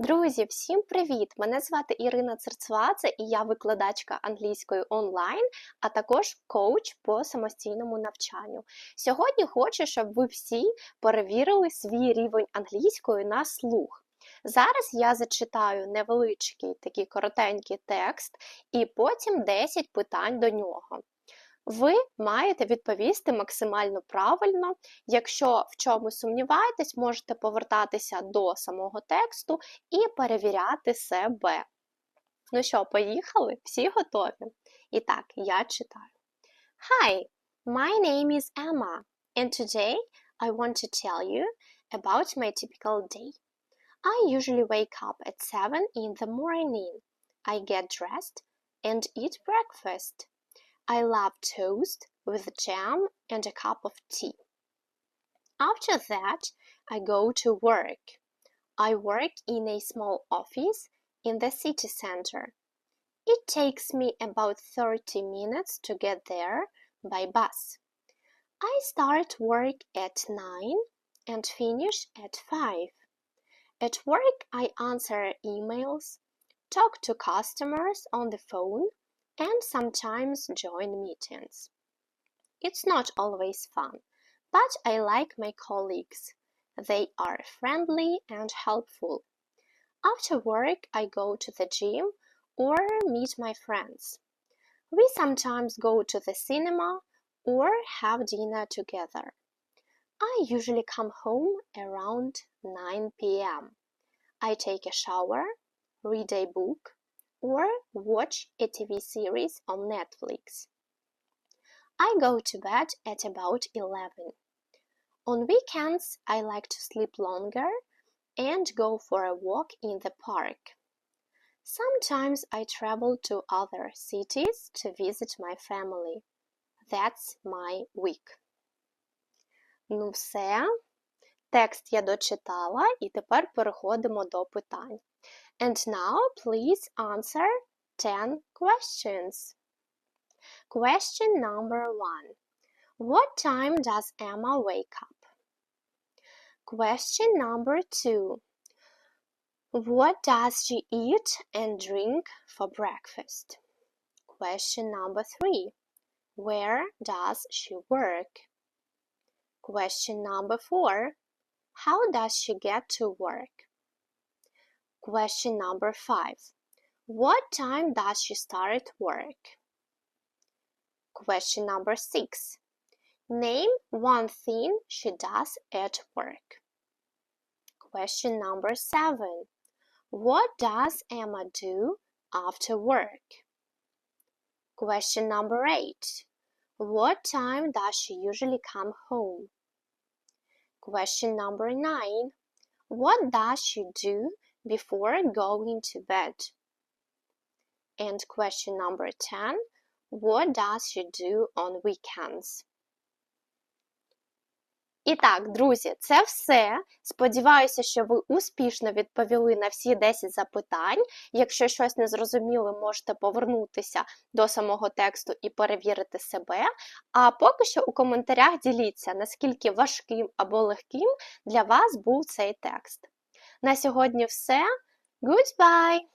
Друзі, всім привіт! Мене звати Ірина Церцвадзе і я викладачка англійської онлайн, а також коуч по самостійному навчанню. Сьогодні хочу, щоб ви всі перевірили свій рівень англійської на слух. Зараз я зачитаю невеличкий такий коротенький текст і потім 10 питань до нього. Ви маєте відповісти максимально правильно. Якщо в чомусь сумніваєтесь, можете повертатися до самого тексту і перевіряти себе. Ну що, поїхали? Всі готові? І так, я читаю. Hi, my name is Emma, and today I want to tell you about my typical day. I usually wake up at 7 in the morning. I get dressed and eat breakfast. I love toast with jam and a cup of tea. After that, I go to work. I work in a small office in the city center. It takes me about 30 minutes to get there by bus. I start work at 9 and finish at 5. At work, I answer emails, talk to customers on the phone, and sometimes join meetings. It's not always fun, but I like my colleagues. They are friendly and helpful. After work, I go to the gym or meet my friends. We sometimes go to the cinema or have dinner together. I usually come home around 9 pm. I take a shower, read a book, or watch a TV series on Netflix. I go to bed at about 11. On weekends, I like to sleep longer and go for a walk in the park. Sometimes I travel to other cities to visit my family. That's my week. Ну все. Текст я дочитала, і тепер переходимо до питань. And now please answer 10 questions. Question number 1. What time does Emma wake up? Question number 2. What does she eat and drink for breakfast? Question number 3. Where does she work? Question number 4. How does she get to work? Question number 5. What time does she start at work? Question number 6. Name one thing she does at work. Question number 7. What does Emma do after work? Question number 8. What time does she usually come home? Question number 9. What does she do before going to bed? And question number 10. What does she do on weekends? І так, друзі, це все. Сподіваюся, що ви успішно відповіли на всі 10 запитань. Якщо щось не зрозуміли, можете повернутися до самого тексту і перевірити себе. А поки що у коментарях діліться, наскільки важким або легким для вас був цей текст. На сьогодні все. Goodbye!